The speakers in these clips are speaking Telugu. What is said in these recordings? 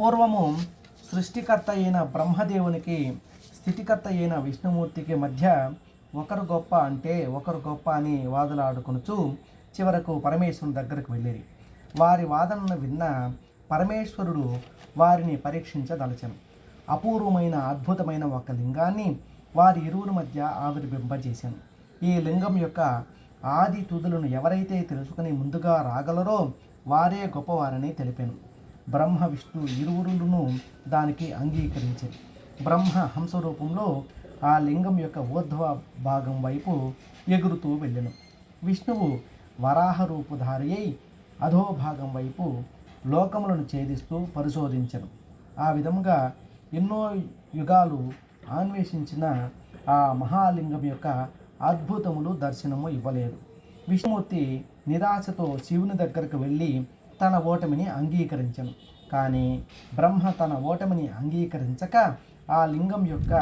పూర్వము సృష్టికర్త అయిన బ్రహ్మదేవునికి స్థితికర్త అయిన విష్ణుమూర్తికి మధ్య ఒకరు గొప్ప అంటే ఒకరు గొప్ప అని వాదులాడుకొనుచు చివరకు పరమేశ్వరుని దగ్గరకు వెళ్ళిరి. వారి వాదనను విన్న పరమేశ్వరుడు వారిని పరీక్షించదలచను. అపూర్వమైన అద్భుతమైన ఒక లింగాన్ని వారి ఇరువురి మధ్య ఆవిర్భింపజేశాను ఈ లింగం యొక్క ఆది తుదులను ఎవరైతే తెలుసుకుని ముందుగా రాగలరో వారే గొప్పవారని తెలిపాను. బ్రహ్మ విష్ణు ఇరువురులను దానికి అంగీకరించారు బ్రహ్మ హంస రూపంలో ఆ లింగం యొక్క ఊర్ధ్వ భాగం వైపు ఎగురుతూ వెళ్ళెను. విష్ణువు వరాహ రూపుధారి అయి అధోభాగం వైపు లోకములను ఛేదిస్తూ పరిశోధించను. ఆ విధముగా ఎన్నో యుగాలు అన్వేషించిన ఆ మహాలింగం యొక్క అద్భుతములు దర్శనము ఇవ్వలేదు. విష్ణుమూర్తి నిరాశతో శివుని దగ్గరకు వెళ్ళి తన ఓటమిని అంగీకరించను. కానీ బ్రహ్మ తన ఓటమిని అంగీకరించక ఆ లింగం యొక్క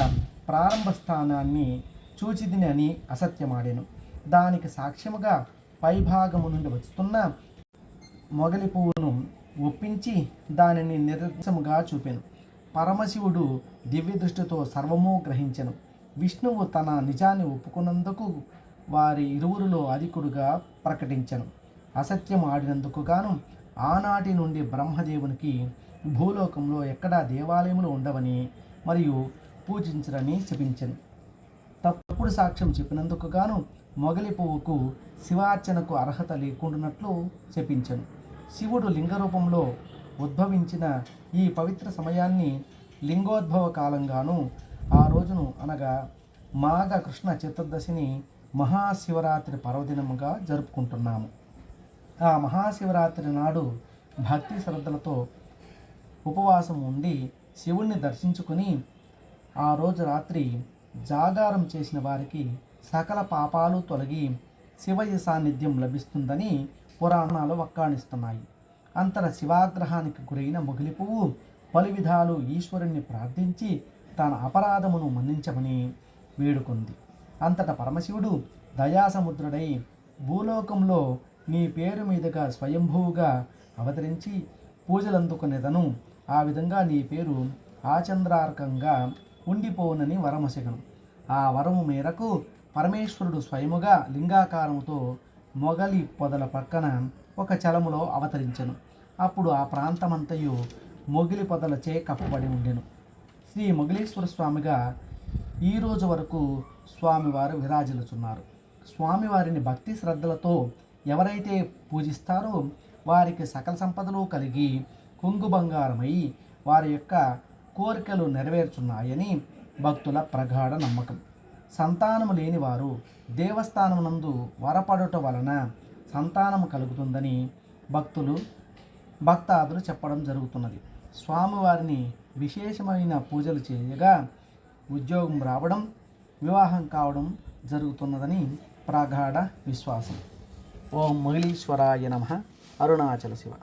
ప్రారంభ స్థానాన్ని చూచిదిని అని అసత్యమాడాను. దానికి సాక్ష్యముగా పైభాగము నుండి వస్తున్న మొగలి పువ్వును ఒప్పించి దానిని నిరసముగా చూపాను. పరమశివుడు దివ్య దృష్టితో సర్వము గ్రహించెను. విష్ణువు తన నిజాన్ని ఒప్పుకున్నందుకు వారి ఇరువురిలో అధికుడుగా ప్రకటించను. అసత్యం ఆడినందుకు గాను ఆనాటి నుండి బ్రహ్మదేవునికి భూలోకంలో ఎక్కడా దేవాలయములు ఉండవని మరియు పూజించరని శపించను. తప్పుడు సాక్ష్యం చెప్పినందుకు గాను మొగలి పువ్వుకు శివార్చనకు అర్హత లేకుండానట్లు చెప్పించను శివుడు లింగ రూపంలో ఉద్భవించిన ఈ పవిత్ర సమయాన్ని లింగోద్భవ కాలంగాను ఆ రోజును అనగా మాఘ కృష్ణ చతుర్దశిని మహాశివరాత్రి పర్వదినముగా జరుపుకుంటున్నాము. ఆ మహాశివరాత్రి నాడు భక్తి శ్రద్ధలతో ఉపవాసం ఉండి శివుణ్ణి దర్శించుకుని ఆ రోజు రాత్రి జాగారం చేసిన వారికి సకల పాపాలు తొలగి శివయ సాన్నిధ్యం లభిస్తుందని పురాణాలు వక్కాణిస్తున్నాయి. అంతర శివాగ్రహానికి గురైన మొగిలి పువ్వు పలు విధాలు ఈశ్వరుణ్ణి ప్రార్థించి తన అపరాధమును మన్నించమని వేడుకుంది. అంతట పరమశివుడు దయాసముద్రుడై భూలోకంలో నీ పేరు మీదుగా స్వయంభూగా అవతరించి పూజలందుకునేదను. ఆ విధంగా నీ పేరు ఆచంద్రార్కంగా ఉండిపోనని వరమసగను ఆ వరము మేరకు పరమేశ్వరుడు స్వయముగా లింగాకారముతో మొగలి పొదల పక్కన ఒక చలములో అవతరించెను. అప్పుడు ఆ ప్రాంతమంతయు మొగిలి పొదలచే కప్పబడి ఉండెను. శ్రీ మొగిలీశ్వర స్వామిగా ఈ రోజు వరకు స్వామివారు విరాజిల్లుచున్నారు. స్వామివారిని భక్తి శ్రద్ధలతో ఎవరైతే పూజిస్తారో వారికి సకల సంపదలు కలిగి కొంగు బంగారమై వారి యొక్క కోరికలు నెరవేర్చున్నాయని భక్తుల ప్రగాఢ నమ్మకం. సంతానము లేని వారు దేవస్థానమునందు వరపడుట వలన సంతానము కలుగుతుందని భక్తులు భక్తాదులు చెప్పడం జరుగుతున్నది. స్వామివారిని విశేషమైన పూజలు చేయగా ఉద్యోగం రావడం వివాహం కావడం జరుగుతున్నదని ప్రగాఢ విశ్వాసం. ஓம் மகிழீஸ்வராய நம. அருணாச்சல சிவா.